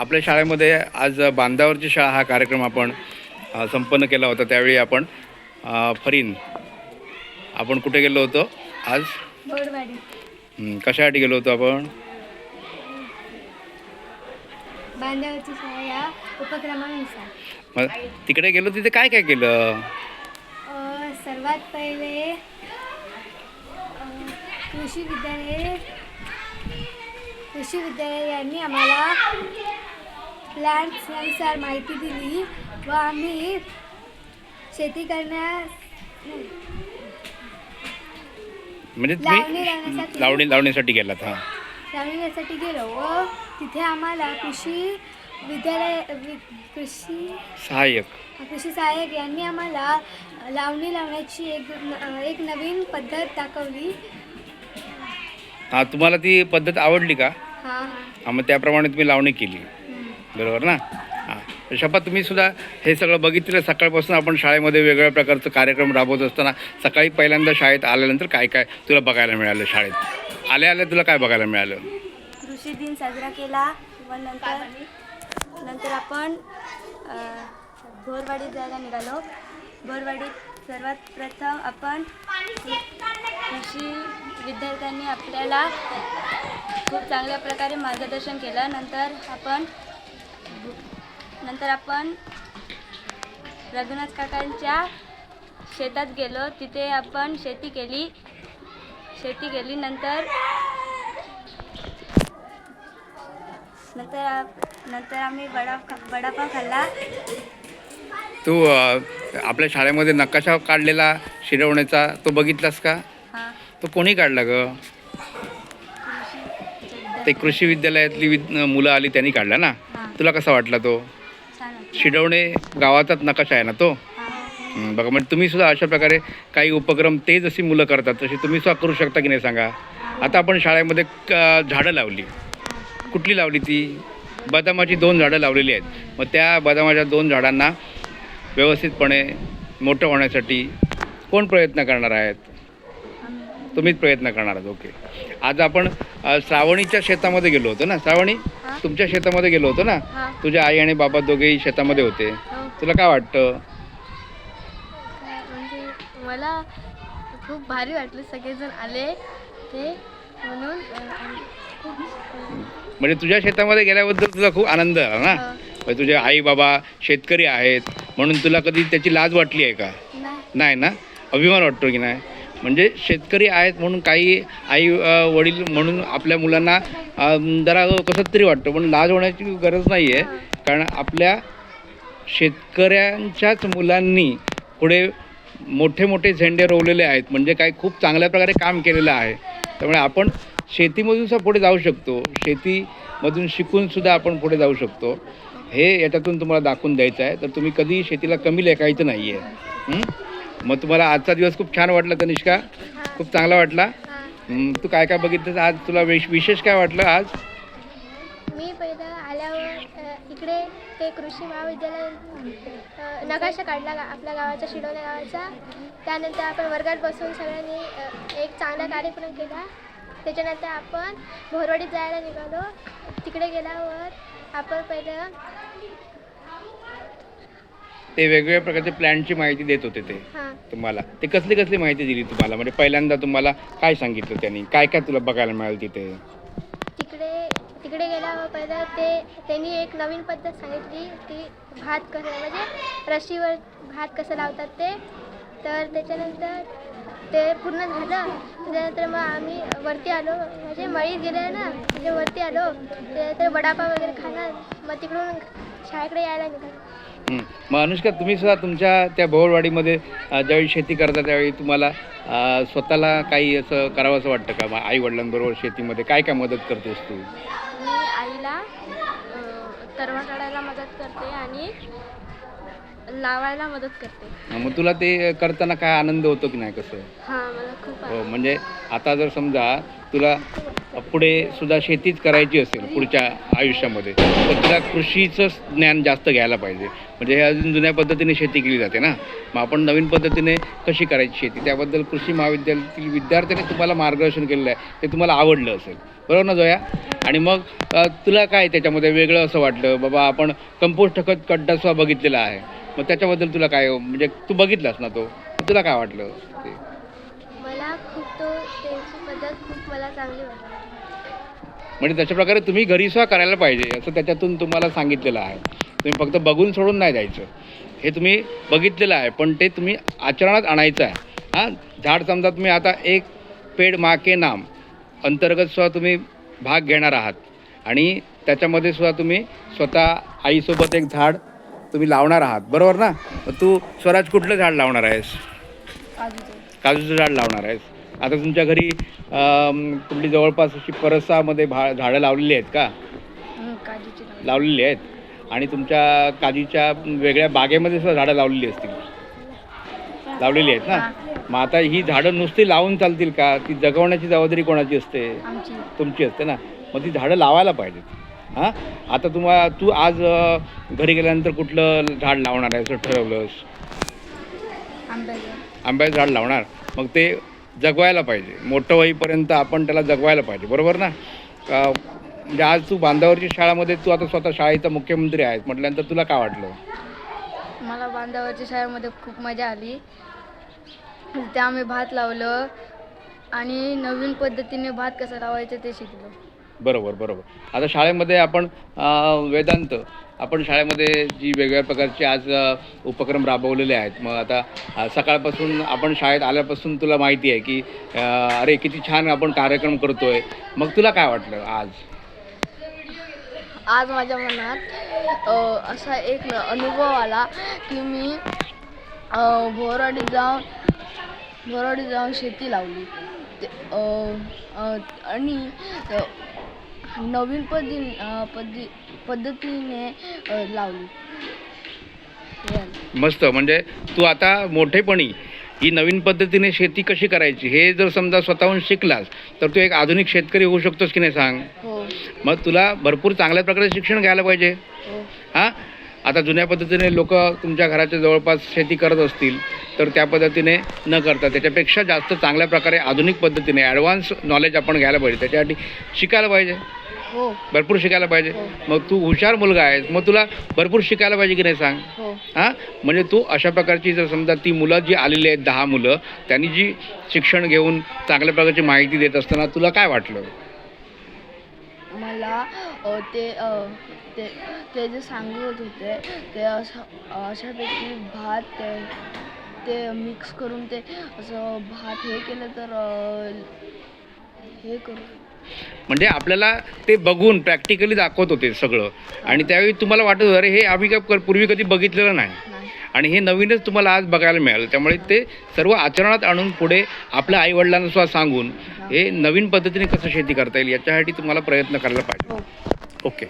आपल्या शाळेमध्ये आज बांधावरची शाळा हा कार्यक्रम आपण संपन्न केला होता. त्यावेळी आपण फरीन आपण कुठे गेलो होतो? आज? कशासाठी गेलो होतो आपण? मग तिकडे गेलो तिथे काय काय केलं? सर्वात पहिले कृषी विद्यालय कृषी विद्यालय यांनी आम्हाला प्लॅन्ट्सनुसार माहिती दिली व आम्ही शेती करण्यास म्हणजे लावणी तुम्ही लावण्यासाठी- लावणी लावणीसाठी गेलात हां. लावण्यासाठी गेलो. व तिथे आम्हाला कृषी विद्यालय वि कृषी सहाय्यक. कृषी सहाय्यक यांनी आम्हाला लावणी लावण्याची एक न- एक नवीन पद्धत दाखवली. हां तुम्हाला ती पद्धत आवडली का? हा. हां मग त्याप्रमाणे तुम्ही लावणी केली. बरोबर ना? हां. शपथ तुम्ही सुद्धा हे सगळं बघितलं सकाळपासून आपण शाळेमध्ये वेगवेगळ्या प्रकारचं कार्यक्रम राबवत असताना सकाळी पहिल्यांदा शाळेत आल्यानंतर काय काय तुला बघायला मिळालं शाळेत? आल्या आल्या तुला काय बघायला मिळालं? कृषी दिन साजरा केला व नंतर नंतर आपण भोरवाडीत बोरवाडीत जायला निघालो. बोरवाडीत सर्वात प्रथम आपण कृषी विद्यार्थ्यांनी आपल्याला खूप चांगल्या प्रकारे मार्गदर्शन केलं. नंतर आपण नंतर आपण रघुनाथ काकांच्या शेतात गेलो. तिथे आपण शेती केली. शेती केली. नंतर नंतर नंतर आम्ही वडा वडापाव खाल्ला. तू अ, आपल्या शाळेमध्ये नकाशा काढलेला शिरवण्याचा तो बघितलास का? हा. तो कोणी काढला ग? ते कृषी विद्यालयातली विद मुलं आली त्यांनी काढला ना? तुला कसा वाटला तो. शिडवणे गावाचाच नकाशा आहे ना तो? बघा म्हणजे तुम्ही सुद्धा अशा प्रकारे काही उपक्रम ते जशी मुलं करतात तशी तुम्ही सुद्धा करू शकता की नाही सांगा? आता आपण शाळेमध्ये क- झाडं लावली. कुठली लावली ती? बदामाची दोन झाडं लावलेली आहेत. मग त्या बदामाच्या दोन झाडांना व्यवस्थितपणे मोठं होण्यासाठी कोण प्रयत्न करणार आहेत? तुम्हीच प्रयत्न करणार आहात. ओके. आज आपण अ, श्रावणीच्या शेतामध्ये गेलो होतो ना? श्रावणी. तुमच्या शेतामध्ये गेलो होतो ना. तुझ्या आई आणि बाबा दोघेही शेतामध्ये होते. हो. तुला काय वाटतं? काय म्हणजे मला खूप भारी वाटलं सगळेजण आले ते म्हणून अ, खूप म्हणजे तुझ्या शेतामध्ये गेल्याबद्दल तुला खूप आनंद झाला ना? हो. म्हणजे तुझे आई बाबा शेतकरी आहेत म्हणून तुला कधी त्याची लाज वाटली आहे का? नाही. नाही ना? अभिमान वाटतो की नाही? म्हणजे शेतकरी आहेत म्हणून काही आई वडील म्हणून आपल्या मुलांना जरा कसं तरी वाटतं पण लाज होण्याची गरज नाही आहे कारण आपल्या शेतकऱ्यांच्याच मुलांनी पुढे मोठे मोठे झेंडे रोवलेले आहेत म्हणजे काही खूप चांगल्या प्रकारे काम केलेलं आहे. त्यामुळे आपण शेतीमधून सुद्धा पुढे जाऊ शकतो. शेतीमधून शिकून सुद्धा आपण पुढे जाऊ शकतो. हे याच्यातून तुम्हाला दाखवून द्यायचं आहे. तर तुम्ही कधी शेतीला कमी लेखायचं नाही आहे? मग तुम्हाला आजचा दिवस खूप छान वाटला तनिष्का. खूप चांगला वाटला. तू काय काय बघितलं आज? तुला विश विशेष काय वाटलं आज? मी पहिलं आल्यावर इकडे ते कृषी महाविद्यालय नकाशा काढला गा आपल्या गावाच्या शिडोल्या गावाचा. त्यानंतर आपण वर्गात बसून सगळ्यांनी अ, एक चांगला कार्यक्रम केला. त्याच्यानंतर आपण भोरवाडीत जायला निघालो. तिकडे गेल्यावर आपण पहिलं ते वेगवेगळ्या प्रकारचे प्लॅनची माहिती देत होते ते. हां. तुम्हाला. ते कसली कसली माहिती दिली तुम्हाला? म्हणजे पहिल्यांदा तुम्हाला काय सांगितलं त्यांनी? काय काय तुला बघायला मिळालं तिथे? तिकडे तिकडे गेल्यावर पहिलं ते त्यांनी एक नवीन पद्धत सांगितली ती भात कसं म्हणजे रशीवर भात कसं लावतात ते. तर त्याच्यानंतर ते पूर्ण झालं. त्याच्यानंतर मग आम्ही वरती आलो. म्हणजे मळीत गेले ना म्हणजे वरती आलो. त्यानंतर वडापाव वगैरे खाणार. मग तिकडून शाळेकडे यायला निघालो. मग अनुष्का तुम्ही सुद्धा तुमच्या त्या भोवरवाडीमध्ये अ, ज्यावेळी शेती करता त्यावेळी तुम्हाला स्वतःला काही असं करावं असं वाटतं का? आई वडिलांबरोबर शेतीमध्ये काय काय मदत करतेस तू? मी आईला तरवा काढायला मदत करते आणि लावायला मदत करते. मग तुला ते करताना काय आनंद होतो की नाही कसं? हां मला खूप हो म्हणजे आता जर समजा तुला पुढे सुद्धा शेतीच करायची असेल पुढच्या आयुष्यामध्ये तर तुला कृषीचं ज्ञान जास्त घ्यायला पाहिजे. म्हणजे हे अजून जुन्या पद्धतीने शेती केली जाते ना. मग आपण नवीन पद्धतीने कशी करायची शेती? त्याबद्दल कृषी महाविद्यालयातील विद्यार्थ्यांनी तुम्हाला मार्गदर्शन केलेलं आहे ते तुम्हाला आवडलं असेल. बरोबर ना जोया? आणि मग तुला काय त्याच्यामध्ये वेगळं असं वाटलं? बाबा आपण कंपोस्ट खत खड्डा सुद्धा बघितलेला आहे. मग त्याच्याबद्दल तुला काय म्हणजे तू बघितलास ना तो? तुला काय वाटलं ते? त्यांची पद्धत खूप मला चांगली वाटली. म्हणजे तशा प्रकारे तुम्ही घरी सुद्धा करायला पाहिजे असं त्याच्यातून तुम्हाला सांगितलेलं आहे. तुम्ही फक्त बघून सोडून नाही द्यायचं. हे तुम्ही बघितलेलं आहे पण ते तुम्ही आचरणात आणायचं आहे. हां झाड समजा तुम्ही आता एक पेड मा के नाम अंतर्गत सुद्धा तुम्ही भाग घेणार आहात. आणि त्याच्यामध्ये सुद्धा तुम्ही स्वतः आईसोबत एक झाड तुम्ही लावणार आहात. बरोबर ना? तू स्वराज कुठलं झाड लावणार आहेस? काजूचं झाड लावणार आहेस. आता तुमच्या घरी कुठली जवळपास अशी परसामध्ये भा झाडं लावलेली आहेत का? लावलेली आहेत. आणि तुमच्या काजीच्या वेगळ्या बागेमध्ये सुद्धा झाडं लावलेली असतील. लावलेली आहेत ना? मग आता ही झाडं नुसती लावून चालतील का? ती जगवण्याची जबाबदारी कोणाची असते? तुमची असते ना? मग ती झाडं लावायला पाहिजेत. हां? आता तुम्हाला तू आज घरी गेल्यानंतर कुठलं झाड लावणार आहे असं ठरवलंस? आंब्याचं झाड लावणार. मग ते जगवायला पाहिजे. मोठं होईपर्यंत आपण त्याला जगवायला पाहिजे. बरोबर ना? म्हणजे आज तू बांधावरची शाळामध्ये तू आता स्वतः शाळेचा मुख्यमंत्री आहेस म्हटल्यानंतर तुला काय वाटलं? मला बांधावरच्या शाळेमध्ये खूप मजा आली. त्या आम्ही भात लावलं आणि नवीन पद्धतीने भात कसं लावायचं ते शिकलो. बरोबर बरोबर. आता शाळेमध्ये आपण वेदांत आपण शाळेमध्ये जी वेगवेगळ्या प्रकारचे आज उपक्रम राबवलेले आहेत. मग आता सकाळपासून आपण शाळेत आल्यापासून तुला माहिती आहे की अरे किती छान आपण कार्यक्रम करतो आहे मग तुला काय वाटलं आज? आज माझ्या मनात असा एक अनुभव आला की मी अ, जाऊन बोराडीत जाऊन शेती लावली. आणि नवीन पद्धती पद्धती पद्धतीने लावली. मस्त म्हणजे तू आता मोठेपणी ही नवीन पद्धतीने शेती कशी करायची हे जर समजा स्वतःहून शिकलास तर तू एक आधुनिक शेतकरी होऊ शकतोस की नाही सांग? हो. मग तुला भरपूर चांगल्या प्रकारे शिक्षण घ्यायला पाहिजे. हो. हां? आता जुन्या पद्धतीने लोक तुमच्या घराच्या जवळपास शेती करत असतील तर त्या पद्धतीने न करता त्याच्यापेक्षा जास्त चांगल्या प्रकारे आधुनिक पद्धतीने ॲडव्हान्स नॉलेज आपण घ्यायला पाहिजे. त्याच्यासाठी शिकायला पाहिजे. हो. भरपूर शिकायला पाहिजे. हो. मग तू हुशार मुलगा आहेस. मग तुला भरपूर शिकायला पाहिजे की नाही सांग? हो. हां? म्हणजे तू अशा प्रकारची जर समजा ती मुलं जी आलेली आहेत दहा मुलं त्यांनी जी शिक्षण घेऊन चांगल्या प्रकारची माहिती देत असताना तुला काय वाटलं? मला ते ते ते जे सांगत होते ते असं अशापैकी भात ते ते मिक्स करून ते असं भात हे केलं तर हे करू. म्हणजे आपल्याला ते बघून प्रॅक्टिकली दाखवत होते सगळं. आणि त्यावेळी तुम्हाला वाटत होतं अरे हे आम्ही काय कर- पूर्वी कधी बघितलेलं नाही. आणि हे नवीनच तुम्हाला आज बघायला मिळालं. त्यामुळे ते सर्व आचरणात आणून पुढे आपल्या आईवडिलांना सुद्धा सांगून हे. नवीन पद्धतीने कसं शेती करता येईल याच्यासाठी तुम्हाला प्रयत्न करायला पाहिजे. हो. ओके